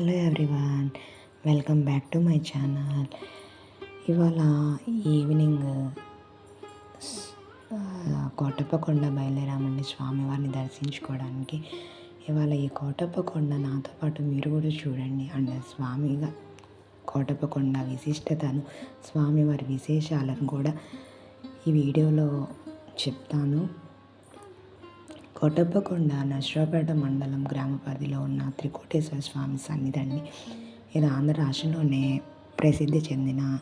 Hello everyone welcome back to my channel. ఇవాళ evening Kotappakonda బయలుదేరామండి స్వామివారిని దర్శించుకోవడానికి. ఇవాళ ఈ కోటప్పకొండ నాతో పాటు మీరు కూడా చూడండి. అండ్ స్వామిగా కోటప్పకొండ విశిష్టతను స్వామివారి విశేషాలను కూడా ఈ వీడియోలో చెప్తాను. కోటప్పకొండ నర్సరావుపేట మండలం గ్రామ పరిధిలో ఉన్న త్రికోటేశ్వర స్వామి సన్నిధండి ఇది ఆంధ్ర రాష్ట్రంలోనే ప్రసిద్ధి చెందిన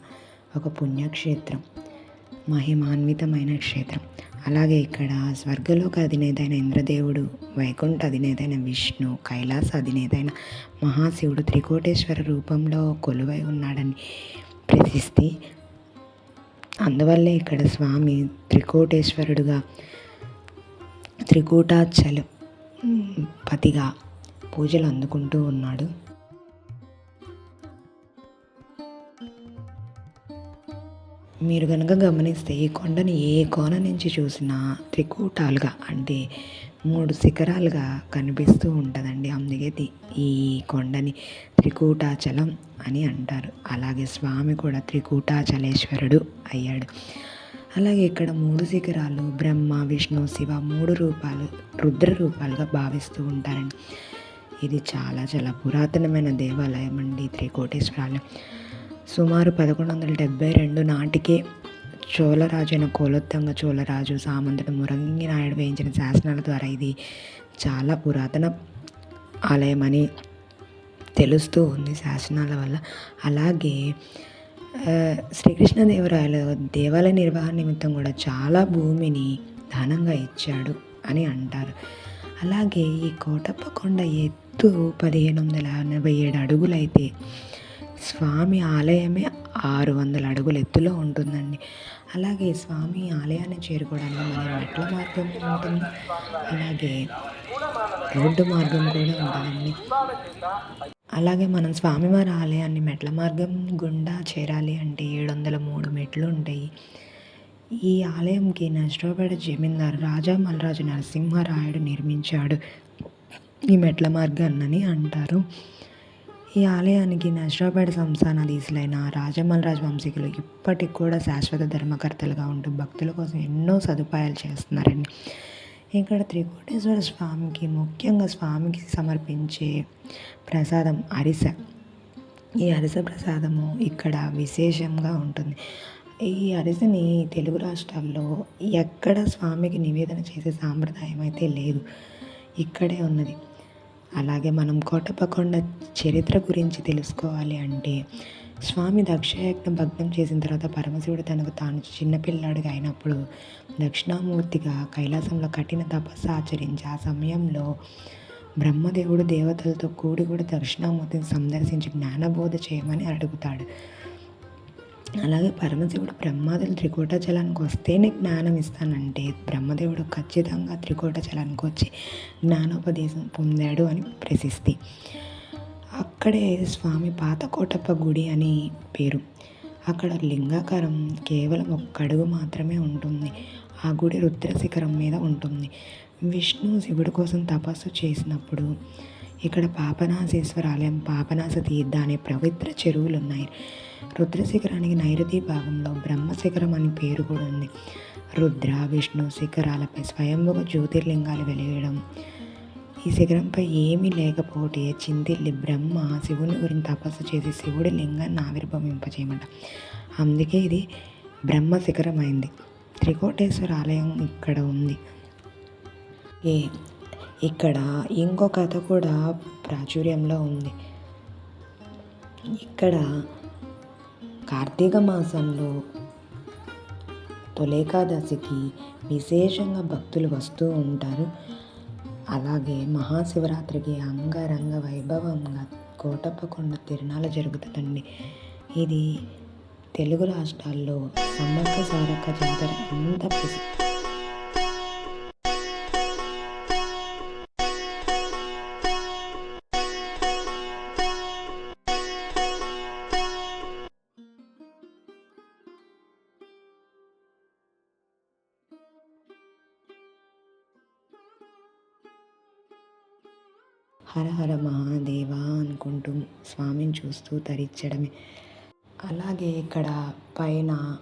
ఒక పుణ్యక్షేత్రం మహిమాన్వితమైన క్షేత్రం. అలాగే ఇక్కడ స్వర్గలోక అధినేతైన ఇంద్రదేవుడు వైకుంఠ అధినేతైన విష్ణు కైలాస అధినేతైన మహాశివుడు త్రికోటేశ్వర రూపంలో కొలువై ఉన్నాడని ప్రసిద్ధి. అందువల్లే ఇక్కడ స్వామి త్రికోటేశ్వరుడుగా త్రికూటాచలం పతిగా పూజలు అందుకుంటూ ఉన్నాడు. మీరు కనుక గమనిస్తే ఈ కొండని ఏ కోణ నుంచి చూసినా త్రికూటాలుగా అంటే మూడు శిఖరాలుగా కనిపిస్తూ ఉంటుందండి. అందుకే ఈ కొండని త్రికూటాచలం అని అంటారు. అలాగే స్వామి కూడా త్రికూటాచలేశ్వరుడు అయ్యాడు. అలాగే ఇక్కడ మూడు శిఖరాలు బ్రహ్మ విష్ణు శివ మూడు రూపాలు రుద్ర రూపాలుగా భావిస్తూ ఉంటారండి. ఇది చాలా చాలా పురాతనమైన దేవాలయం అండి త్రికోటేశ్వరాలయం సుమారు పదకొండు వందల డెబ్బై రెండు నాటికే చోళరాజు అయిన కోలోత్తంగ చోళరాజు సామంతుడు మురంగి నాయుడు వేయించిన శాసనాల ద్వారా ఇది చాలా పురాతన ఆలయం అని తెలుస్తూ ఉంది శాసనాల వల్ల. అలాగే శ్రీకృష్ణదేవరాయలు దేవాలయ నిర్వహణ నిమిత్తం కూడా చాలా భూమిని దానంగా ఇచ్చాడు అని అంటారు. అలాగే ఈ కోటప్ప కొండ ఎత్తు పదిహేను వందల ఎనభై ఏడు అడుగులైతే స్వామి ఆలయమే ఆరు వందల అడుగుల ఎత్తులో ఉంటుందండి. అలాగే స్వామి ఆలయాన్ని చేరుకోవడానికి మన మెట్ల మార్గం ఉంటుంది. అలాగే రోడ్డు మార్గం కూడా ఉంటుందండి. అలాగే మనం స్వామివారి ఆలయాన్ని మెట్ల మార్గం గుండా చేరాలి అంటే ఏడు వందల మూడు మెట్లు ఉంటాయి. ఈ ఆలయంకి నష్టపడ జమీందారు రాజా మల్రాజు నరసింహరాయుడు నిర్మించాడు. ఈ మెట్ల మార్గాన్ని అంటారు. ఈ ఆలయానికి నష్టపేట సంస్థానాధీశులైన రాజమల్రాజు వంశీకులు ఇప్పటికి కూడా శాశ్వత ధర్మకర్తలుగా ఉంటూ భక్తుల కోసం ఎన్నో సదుపాయాలు చేస్తున్నారండి. ఇక్కడ త్రికోటేశ్వర స్వామికి ముఖ్యంగా స్వామికి సమర్పించే ప్రసాదం అరిసె. ఈ అరిసె ప్రసాదము ఇక్కడ విశేషంగా ఉంటుంది. ఈ అరిసెని తెలుగు రాష్ట్రాల్లో ఎక్కడ స్వామికి నివేదన చేసే సాంప్రదాయం అయితే లేదు. ఇక్కడే ఉన్నది. అలాగే మనం కోటపకొండ చరిత్ర గురించి తెలుసుకోవాలి అంటే స్వామి దక్షయజ్ఞం భగ్నం చేసిన తర్వాత పరమశివుడు తనకు తాను చిన్నపిల్లాడిగా అయినప్పుడు దక్షిణామూర్తిగా కైలాసంలో కఠిన తపస్సు ఆచరించి ఆ సమయంలో బ్రహ్మదేవుడు దేవతలతో కూడి కూడా దక్షిణామూర్తిని సందర్శించి జ్ఞానబోధ చేయమని అడుగుతాడు. అలాగే పరమశివుడు బ్రహ్మాదులు త్రికోటచలానికి వస్తేనే జ్ఞానం ఇస్తానంటే బ్రహ్మదేవుడు ఖచ్చితంగా త్రికోటచలానికి వచ్చి జ్ఞానోపదేశం పొందాడు అని ప్రశిస్తి. అక్కడే స్వామి పాతకోటప్ప గుడి అని పేరు. అక్కడ లింగాకారం కేవలం ఒక్క అడుగు మాత్రమే ఉంటుంది. ఆ గుడి రుద్రశిఖరం మీద ఉంటుంది. విష్ణు శివుడి కోసం తపస్సు చేసినప్పుడు ఇక్కడ పాపనాశేశ్వర ఆలయం పాపనాశ తీర్థ అనే పవిత్ర చెరువులు ఉన్నాయి రుద్రశిఖరానికి నైరుతి భాగంలో బ్రహ్మశిఖరం అని పేరు కూడా ఉంది. రుద్ర విష్ణు శిఖరాలపై స్వయంభుగా జ్యోతిర్లింగాలు వెలియడం ఈ శిఖరంపై ఏమీ లేకపోతే చింతిల్లి బ్రహ్మ శివుని గురించి తపస్సు చేసి శివుడి లింగాన్ని ఆవిర్భవింపచేయమంట. అందుకే ఇది బ్రహ్మ శిఖరం అయింది త్రికోటేశ్వర ఆలయం ఇక్కడ ఉంది. ఏ ఇక్కడ ఇంకో కథ కూడా ప్రాచుర్యంలో ఉంది. ఇక్కడ కార్తీక మాసంలో తొలేకాదశికి విశేషంగా భక్తులు వస్తూ ఉంటారు. అలాగే మహాశివరాత్రికి అంగరంగ వైభవంగా కోటప్పకొండ తిరునాళ జరుగుతుందండి. ఇది తెలుగు రాష్ట్రాల్లో సమ్మక్క సారక్క జాతర అంత ప్రసిద్ధి హర హర మహాదేవ అనుకుంటూ స్వామిని చూస్తూ తరించడమే అలాగే ఇక్కడ పైన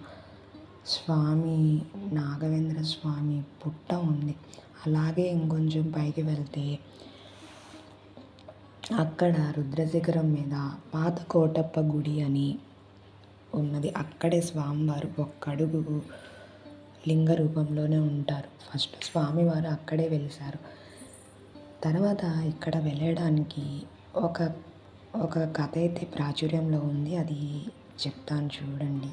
స్వామి నాగవేంద్ర స్వామి పుట్ట ఉంది. అలాగే ఇంకొంచెం పైకి వెళ్తే అక్కడ రుద్రశిఖరం మీద పాత కోటప్ప గుడి అని ఉన్నది. అక్కడే స్వామివారు ఒక్కడుగు లింగ రూపంలోనే ఉంటారు. ఫస్ట్ స్వామివారు అక్కడే వెలిసారు తర్వాత ఇక్కడ వెళ్ళడానికి ఒక ఒక కథ అయితే ప్రాచుర్యంలో ఉంది. అది చెప్తాను చూడండి.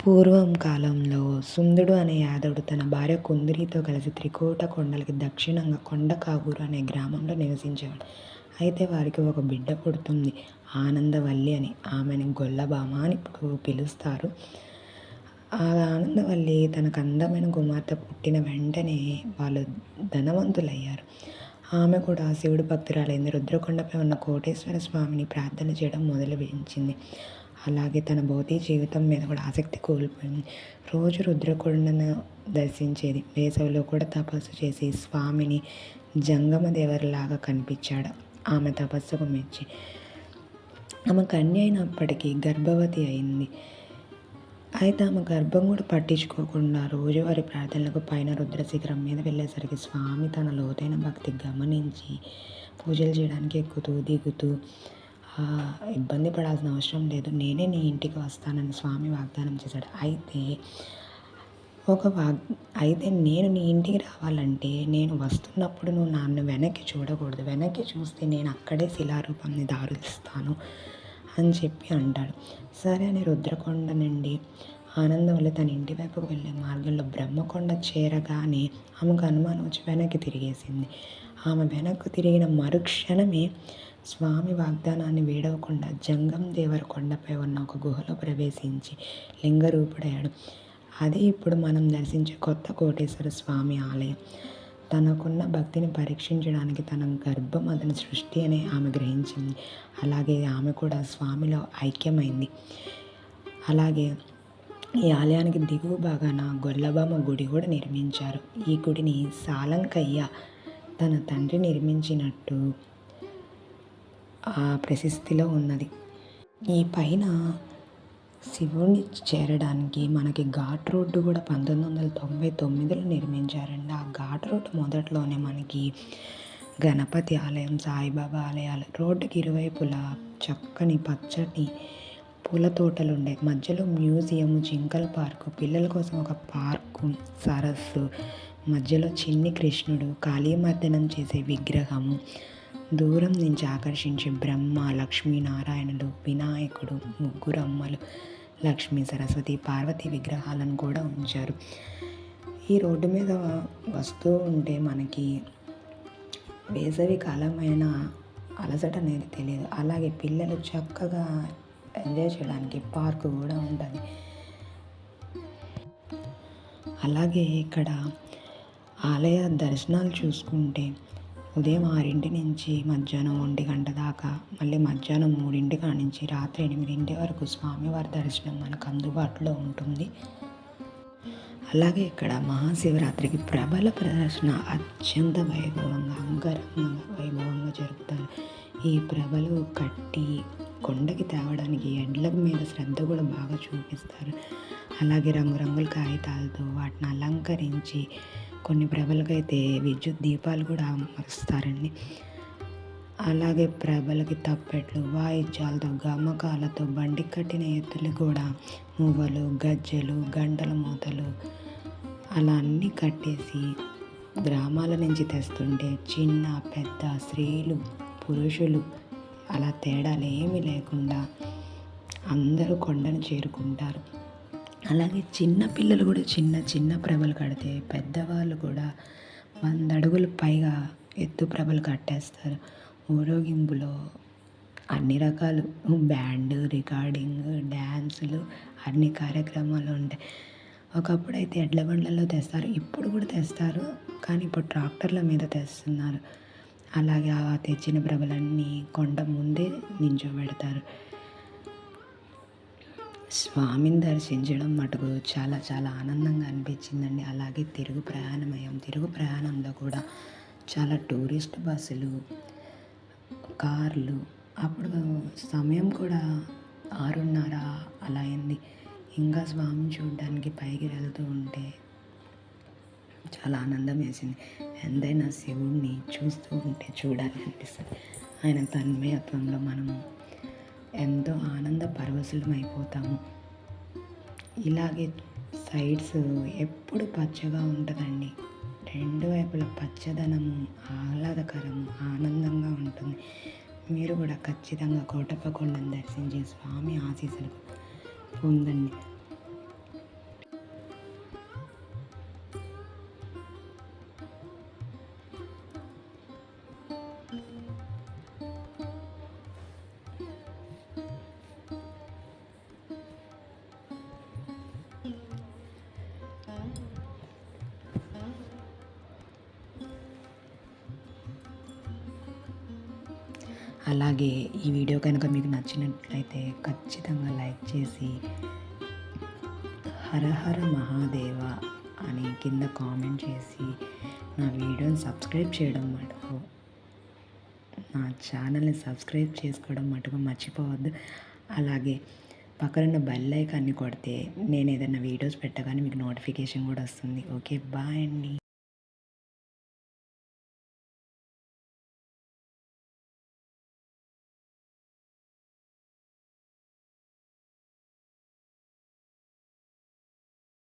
పూర్వం కాలంలో సుందుడు అనే యాదవుడు తన భార్య కుందిరితో కలిసి త్రికోట కొండలకి దక్షిణంగా కొండకాగూరు అనే గ్రామంలో నివసించేవాడు. అయితే వారికి ఒక బిడ్డ పుడుతుంది. ఆనందవల్లి అని ఆమెని గొల్లబామ అని ఇప్పుడు పిలుస్తారు. ఆ ఆనందవల్లి తనకు అందమైన కుమార్తె పుట్టిన వెంటనే వాళ్ళు ధనవంతులయ్యారు. ఆమె కూడా శివుడు భక్తురాలైంది రుద్రకొండపై ఉన్న కోటేశ్వర స్వామిని ప్రార్థన చేయడం మొదలుపెట్టింది అలాగే తన భౌతిక జీవితం మీద కూడా ఆసక్తి కోల్పోయింది. రోజు రుద్రకొండను దర్శించేది. వేసవిలో కూడా తపస్సు చేసి స్వామిని జంగమ దేవరిలాగా కనిపించాడు. ఆమె తపస్సుకు మెచ్చి. ఆమె కన్య అయినప్పటికీ గర్భవతి అయింది. అయితే ఆమె గర్భం కూడా పట్టించుకోకుండా రోజువారి ప్రార్థనలకు పైన రుద్రశిఖరం మీద వెళ్ళేసరికి స్వామి తన లోతైన భక్తి గమనించి పూజలు చేయడానికి ఎక్కుతూ దిగుతూ ఇబ్బంది పడాల్సిన అవసరం లేదు. నేనే నీ ఇంటికి వస్తానని స్వామి వాగ్దానం చేశాడు. అయితే ఒక వాగ్ అయితే నేను నీ ఇంటికి రావాలంటే నేను వస్తున్నప్పుడు నువ్వు నన్ను వెనక్కి చూడకూడదు. వెనక్కి చూస్తే నేను అక్కడే శిలారూపాన్ని దారుస్తాను అని చెప్పి అంటాడు. సరే అని రుద్రకొండ నుండి ఆనందం వల్ల తన ఇంటి వైపుకు వెళ్ళే మార్గంలో బ్రహ్మకొండ చేరగానే ఆమెకు అనుమానం వచ్చి వెనక్కి తిరిగేసింది. ఆమె వెనక్కు తిరిగిన మరుక్షణమే స్వామి వాగ్దానాన్ని వేడవకుండా జంగం దేవర కొండపై ఉన్న ఒక గుహలో ప్రవేశించి లింగరూపుడయ్యాడు. అది ఇప్పుడు మనం దర్శించే కొత్త కోటేశ్వర స్వామి ఆలయం. తనకున్న భక్తిని పరీక్షించడానికి తన గర్భం అతని సృష్టి అని ఆమె గ్రహించింది. అలాగే ఆమె కూడా స్వామిలో ఐక్యమైంది. అలాగే ఈ ఆలయానికి దిగువ భాగాన గొల్లబామ గుడి కూడా నిర్మించారు. ఈ గుడిని సాలంకయ్య తన తండ్రి నిర్మించినట్టు ఆ ప్రశస్తిలో ఉన్నది. ఈ పైన శివుడిని చేరడానికి మనకి ఘాట్ రోడ్డు కూడా పంతొమ్మిది వందల తొంభై తొమ్మిదిలో నిర్మించారండి. ఆ ఘాట్ రోడ్డు మొదట్లోనే మనకి గణపతి ఆలయం సాయిబాబా ఆలయాలు రోడ్డుకి ఇరువైపులా చక్కని పచ్చని పూల తోటలు ఉండే మధ్యలో మ్యూజియం జింకల పార్కు పిల్లల కోసం ఒక పార్కు సరస్సు మధ్యలో చిన్ని కృష్ణుడు కాళీమర్దనం చేసే విగ్రహము దూరం నుంచి ఆకర్షించే బ్రహ్మ లక్ష్మీనారాయణుడు వినాయకుడు ముగ్గురు అమ్మలు లక్ష్మీ సరస్వతి పార్వతి విగ్రహాలను కూడా ఉంచారు. ఈ రోడ్డు మీద వస్తూ ఉంటే మనకి వేసవి కాలమైన అలసట అనేది తెలియదు. అలాగే పిల్లలు చక్కగా ఎంజాయ్ చేయడానికి పార్కు కూడా ఉంటుంది. అలాగే ఇక్కడ ఆలయ దర్శనాలు చూసుకుంటే ఉదయం ఆరింటి నుంచి మధ్యాహ్నం ఒంటి గంట దాకా మళ్ళీ మధ్యాహ్నం మూడింటి నుంచి రాత్రి ఎనిమిదింటి వరకు స్వామివారి దర్శనం మనకు అందుబాటులో ఉంటుంది. అలాగే ఇక్కడ మహాశివరాత్రికి ప్రబల ప్రదర్శన అత్యంత వైభవంగా అంగరంగ వైభవంగా జరుపుతారు. ఈ ప్రభలు కట్టి కొండకి తేవడానికి ఎడ్ల మీద శ్రద్ధ కూడా బాగా చూపిస్తారు. అలాగే రంగురంగుల కాగితాలతో వాటిని అలంకరించి కొన్ని ప్రభలకైతే విద్యుత్ దీపాలు కూడా అమరుస్తారండి. అలాగే ప్రభలకి తప్పెట్లు వాయిద్యాలతో గమకాలతో బండి కట్టిన ఎత్తులు కూడా మువ్వలు గజ్జలు గంటల మూతలు అలా అన్నీ కట్టేసి గ్రామాల నుంచి తెస్తుంటే చిన్న పెద్ద స్త్రీలు పురుషులు అలా తేడాలు ఏమీ లేకుండా అందరూ కొండను చేరుకుంటారు. అలాగే చిన్న పిల్లలు కూడా చిన్న చిన్న ప్రభలు కడితే పెద్దవాళ్ళు కూడా వంద అడుగులు పైగా ఎత్తు ప్రభలు కట్టేస్తారు. ఊరోగింపులో అన్ని రకాలు బ్యాండ్ రికార్డింగ్ డ్యాన్సులు అన్ని కార్యక్రమాలు ఉంటాయి. ఒకప్పుడు అయితే ఎడ్ల బండ్లలో తెస్తారు ఇప్పుడు కూడా తెస్తారు కానీ ఇప్పుడు ట్రాక్టర్ల మీద తెస్తున్నారు. అలాగే ఆ తెచ్చిన ప్రభలన్నీ కొండ ముందే నించోబెడతారు. స్వామిని దర్శించడం మటుకు చాలా చాలా ఆనందంగా అనిపించిందండి. అలాగే తిరుగు ప్రయాణం అయ్యాం తిరుగు ప్రయాణంలో కూడా చాలా టూరిస్ట్ బస్సులు కార్లు అప్పుడు సమయం కూడా ఆరున్నర అలా అయింది. ఇంకా స్వామిని చూడడానికి పైకి వెళ్తూ ఉంటే చాలా ఆనందం వేసింది. ఎంతైనా శివుడిని చూస్తూ ఉంటే చూడాలి అనిపిస్తుంది ఆయన తన్మయత్వంలో మనము ఎంతో ఆనంద పరవశులం అయిపోతాము ఇలాగే సైడ్స్ ఎప్పుడు పచ్చగా ఉంటుందండి. రెండు వైపుల పచ్చదనము ఆహ్లాదకరము ఆనందంగా ఉంటుంది. మీరు కూడా ఖచ్చితంగా కోటప్ప కొండను స్వామి ఆశీస్సులు పొందండి. అలాగే ఈ వీడియో కనుక మీకు నచ్చినట్లయితే ఖచ్చితంగా లైక్ చేసి హర హర మహాదేవ అని కింద కామెంట్ చేసి నా వీడియోని సబ్స్క్రైబ్ చేయడం మటుకు నా ఛానల్ని సబ్స్క్రైబ్ చేసుకోవడం మటుకు మర్చిపోవద్దు. అలాగే పక్కనున్న బెల్ ఐకాన్ని కొడితే నేను ఏదైనా వీడియోస్ పెట్టగానే మీకు నోటిఫికేషన్ కూడా వస్తుంది. ఓకే బాయ్ అండి.